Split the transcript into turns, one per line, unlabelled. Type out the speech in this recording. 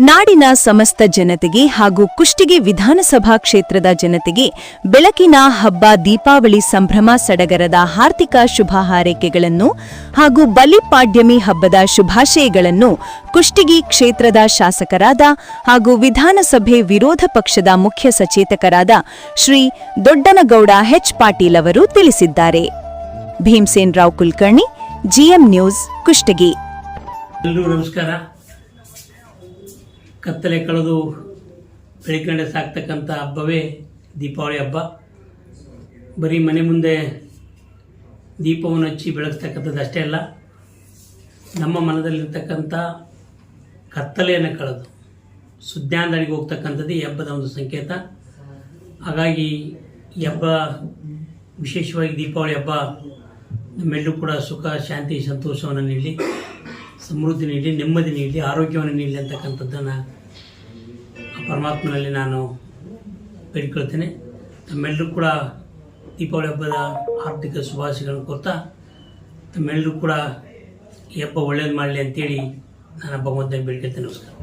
ನಾಡಿನ ಸಮಸ್ತ ಜನತೆಗೆ ಹಾಗೂ ಕುಷ್ಟಿಗೆ ವಿಧಾನಸಭಾ ಕ್ಷೇತ್ರದ ಜನತೆಗೆ ಬೆಳಕಿನ ಹಬ್ಬ, ದೀಪಾವಳಿ ಸಂಭ್ರಮ, ಸಡಗರದ ಹಾರ್ದಿಕ ಶುಭ ಹಾರೈಕೆಗಳನ್ನು ಹಾಗೂ ಬಲಿಪಾಡ್ಯಮಿ ಹಬ್ಬದ ಶುಭಾಶಯಗಳನ್ನು ಕುಷ್ಟಿಗಿ ಕ್ಷೇತ್ರದ ಶಾಸಕರಾದ ಹಾಗೂ ವಿಧಾನಸಭೆ ವಿರೋಧ ಪಕ್ಷದ ಮುಖ್ಯ ಸಚೇತಕರಾದ ಶ್ರೀ ದೊಡ್ಡನಗೌಡ ಹೆಚ್ ಪಾಟೀಲ್ ಅವರು ತಿಳಿಸಿದ್ದಾರೆ. Bhimsen Rao Kulkarni, GM News, Kushtagi.
ನಮಸ್ಕಾರ. ಕತ್ತಲೆ ಕಳೆದು ಬೆಳಕಿನಡೆ ಸಾಕ್ತಕ್ಕಂಥ ಹಬ್ಬವೇ ದೀಪಾವಳಿ ಹಬ್ಬ. ಬರೀ ಮನೆ ಮುಂದೆ ದೀಪವನ್ನು ಹಚ್ಚಿ ಬೆಳಗ್ತಕ್ಕಂಥದ್ದು ಅಷ್ಟೇ ಅಲ್ಲ, ನಮ್ಮ ಮನದಲ್ಲಿರ್ತಕ್ಕಂಥ ಕತ್ತಲೆಯನ್ನು ಕಳೆದು ಸುಜ್ಞಾನದಡಿಗೆ ಹೋಗ್ತಕ್ಕಂಥದ್ದು ಈ ಹಬ್ಬದ ಒಂದು ಸಂಕೇತ. ಹಾಗಾಗಿ ಈ ಹಬ್ಬ, ವಿಶೇಷವಾಗಿ ದೀಪಾವಳಿ ಹಬ್ಬ, ನಮ್ಮೆಲ್ಲರೂ ಕೂಡ ಸುಖ, ಶಾಂತಿ, ಸಂತೋಷವನ್ನು ನೀಡಲಿ ಸಮೃದ್ಧಿ ನೀಡಲಿ ನೆಮ್ಮದಿ ನೀಡಲಿ ಆರೋಗ್ಯವನ್ನು ನೀಡಲಿ ಅಂತಕ್ಕಂಥದ್ದನ್ನು ಪರಮಾತ್ಮನಲ್ಲಿ ನಾನು ಬೇಡ್ಕೊಳ್ತೇನೆ. ತಮ್ಮೆಲ್ಲರೂ ಕೂಡ ದೀಪಾವಳಿ ಹಬ್ಬದ ಆರ್ಥಿಕ ಶುಭಾಶಯಗಳನ್ನು ಕೊಡ್ತಾ, ತಮ್ಮೆಲ್ಲರೂ ಕೂಡ ಈ ಹಬ್ಬ ಒಳ್ಳೇದು ಮಾಡಲಿ ಅಂತೇಳಿ ನಾನು ಭಗವಂತನ ಬೇಡ್ಕೊಳ್ತೇನೆ. ನಮಸ್ಕಾರ.